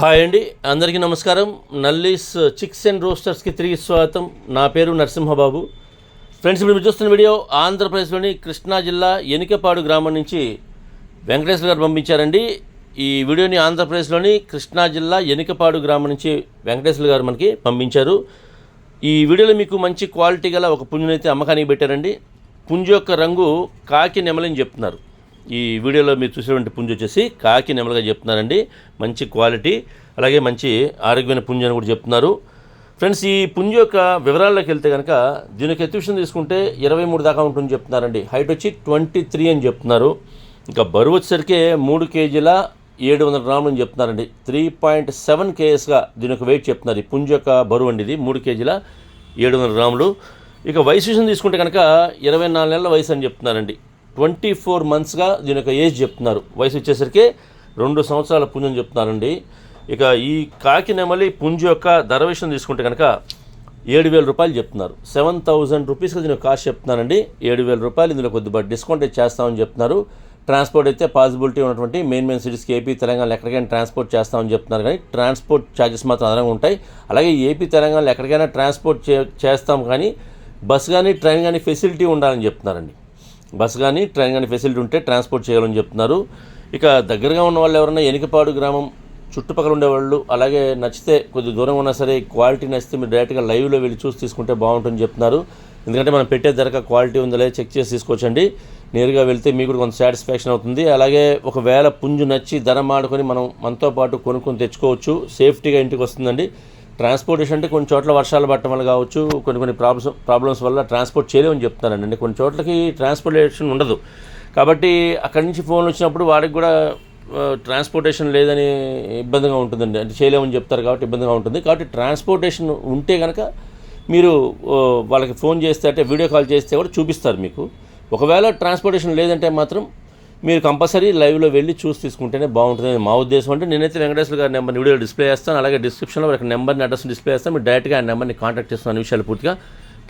Hi అండి అందరికీ నమస్కారం. నల్లీస్ చిక్స్ అండ్ రోస్టర్స్కి తిరిగి స్వాగతం. నా పేరు నరసింహబాబు. ఫ్రెండ్స్ ఇప్పుడు మీరు చూస్తున్న వీడియో ఆంధ్రప్రదేశ్లోని కృష్ణా జిల్లా ఎనికపాడు గ్రామం నుంచి వెంకటేశ్వర గారు పంపించారండి. ఈ వీడియోని ఆంధ్రప్రదేశ్లోని కృష్ణా జిల్లా ఎనికపాడు గ్రామం నుంచి వెంకటేశ్వర గారు మనకి పంపించారు. ఈ వీడియోలో మీకు మంచి క్వాలిటీ గల ఒక పుంజునైతే అమ్మకానికి పెట్టారండి. పుంజు యొక్క రంగు కాకి నెమలని చెప్తున్నారు. ఈ వీడియోలో మీరు చూసినటువంటి పుంజు వచ్చేసి కాకి నెమలుగా చెప్తున్నారండి. మంచి క్వాలిటీ అలాగే మంచి ఆరోగ్యమైన పుంజు అని కూడా చెప్తున్నారు. ఫ్రెండ్స్ ఈ పుంజు యొక్క వివరాల్లోకి వెళ్తే కనుక దీనికి ఎత్తుషన్ తీసుకుంటే ఇరవై మూడు దాకా ఉంటుందని చెప్తున్నారండి. హైట్ వచ్చి ట్వంటీ త్రీ అని చెప్తున్నారు. ఇంకా బరువు వచ్చేసరికి మూడు కేజీల ఏడు వందల గ్రాములు అని చెప్తున్నారండి. త్రీ పాయింట్ సెవెన్ కేఎస్గా దీని యొక్క వెయిట్ చెప్తున్నారు. ఈ పుంజు యొక్క బరువు అండి ఇది. మూడు కేజీల ఏడు వందల గ్రాములు. ఇక వయసు విషయం తీసుకుంటే కనుక ఇరవై నాలుగు నెలల వయసు అని చెప్తున్నారండి. ట్వంటీ ఫోర్ మంత్స్గా దీని యొక్క ఏజ్ చెప్తున్నారు. వయసు వచ్చేసరికి రెండు సంవత్సరాల పుంజు అని చెప్తున్నారండి. ఇక ఈ కాకి నెమలి పుంజు యొక్క ధర విషయం తీసుకుంటే కనుక ఏడు వేల రూపాయలు చెప్తున్నారు. సెవెన్ థౌజండ్ రూపీస్కి దీని కాస్ట్ చెప్తున్నారండి. ఏడు వేల రూపాయలు ఇందులో కొద్దిగా డిస్కౌంట్ చేస్తామని చెప్తున్నారు. ట్రాన్స్పోర్ట్ అయితే పాసిబిలిటీ ఉన్నటువంటి మెయిన్ మెయిన్ సిటీస్కి ఏపీ తెలంగాణ ఎక్కడికైనా ట్రాన్స్పోర్ట్ చేస్తామని చెప్తున్నారు. కానీ ట్రాన్స్పోర్ట్ ఛార్జెస్ మాత్రం అదనంగా ఉంటాయి. అలాగే ఏపీ తెలంగాణలో ఎక్కడికైనా ట్రాన్స్పోర్ట్ చే చేస్తాం కానీ బస్ కానీ ట్రైన్ కానీ ఫెసిలిటీ ఉండాలని చెప్తున్నారండి. బస్ కానీ ట్రైన్ కానీ ఫెసిలిటీ ఉంటే ట్రాన్స్పోర్ట్ చేయాలని చెప్తున్నారు. ఇక దగ్గరగా ఉన్న వాళ్ళు ఎవరైనా ఎనికపాడు గ్రామం చుట్టుపక్కల ఉండేవాళ్ళు అలాగే నచ్చితే కొద్ది దూరం ఉన్నా సరే క్వాలిటీ నచ్చితే మీరు డైరెక్ట్గా లైవ్లో వెళ్ళి చూసి తీసుకుంటే బాగుంటుందని చెప్తున్నారు. ఎందుకంటే మనం పెట్టే ధరక క్వాలిటీ ఉందలే చెక్ చేసి తీసుకోవచ్చండి. నేరుగా వెళ్తే మీకు కూడా కొంత సాటిస్ఫాక్షన్ అవుతుంది. అలాగే ఒకవేళ పుంజు నచ్చి ధర మాడుకొని మనం మనతో పాటు కొనుక్కొని తెచ్చుకోవచ్చు. సేఫ్టీగా ఇంటికి వస్తుందండి. ట్రాన్స్పోర్టేషన్ అంటే కొన్ని చోట్ల వర్షాలు పట్టడం వల్ల కావచ్చు కొన్ని కొన్ని ప్రాబ్లమ్స్ ప్రాబ్లమ్స్ వల్ల ట్రాన్స్పోర్ట్ చేయలేమని చెప్తున్నానండి. కొన్ని చోట్లకి ట్రాన్స్పోర్టేషన్ ఉండదు. కాబట్టి అక్కడి నుంచి ఫోన్ వచ్చినప్పుడు వాడికి కూడా ట్రాన్స్పోర్టేషన్ లేదని ఇబ్బందిగా ఉంటుందండి. అంటే చేయలేమని చెప్తారు కాబట్టి ఇబ్బందిగా ఉంటుంది. కాబట్టి ట్రాన్స్పోర్టేషన్ ఉంటే కనుక మీరు వాళ్ళకి ఫోన్ చేస్తే అంటే వీడియో కాల్ చేస్తే కూడా చూపిస్తారు మీకు. ఒకవేళ ట్రాన్స్పోర్టేషన్ లేదంటే మాత్రం మీరు కంపల్సరీ లైవ్లో వెళ్ళి చూసి తీసుకుంటేనే బాగుంటుంది మా ఉద్దేశం. అంటే నేనైతే వెంకటేశ్వర గారి నెంబర్ని వీడియో డిస్ప్లే చేస్తాను. అలాగే డిస్క్రిప్షన్లో ఒక నెంబర్ని అడ్రస్ డిస్ప్లే చేస్తాను. మీరు డైరెక్ట్గా ఆ నెంబర్ని కాంటాక్ట్ చేస్తున్న అన్ని విషయాలు పూర్తిగా.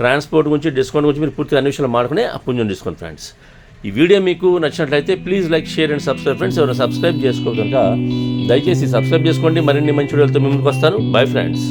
ట్రాన్స్పోర్ట్ గురించి డిస్కౌంట్ గురించి మీరు పూర్తిగా అన్ని విషయాలు మాడుకునే ఆ డిస్కౌంట్ ఫ్రెండ్స్ ఈ వీడియో మీకు నచ్చినట్లయితే please like share and subscribe friends ఎవరైనా సబ్స్క్రైబ్ చేసుకో కనుక దయచేసి సబ్స్క్రైబ్ చేసుకోండి. మరిన్ని మంచి వీడియోలతో ముందుకు వస్తాను. Bye friends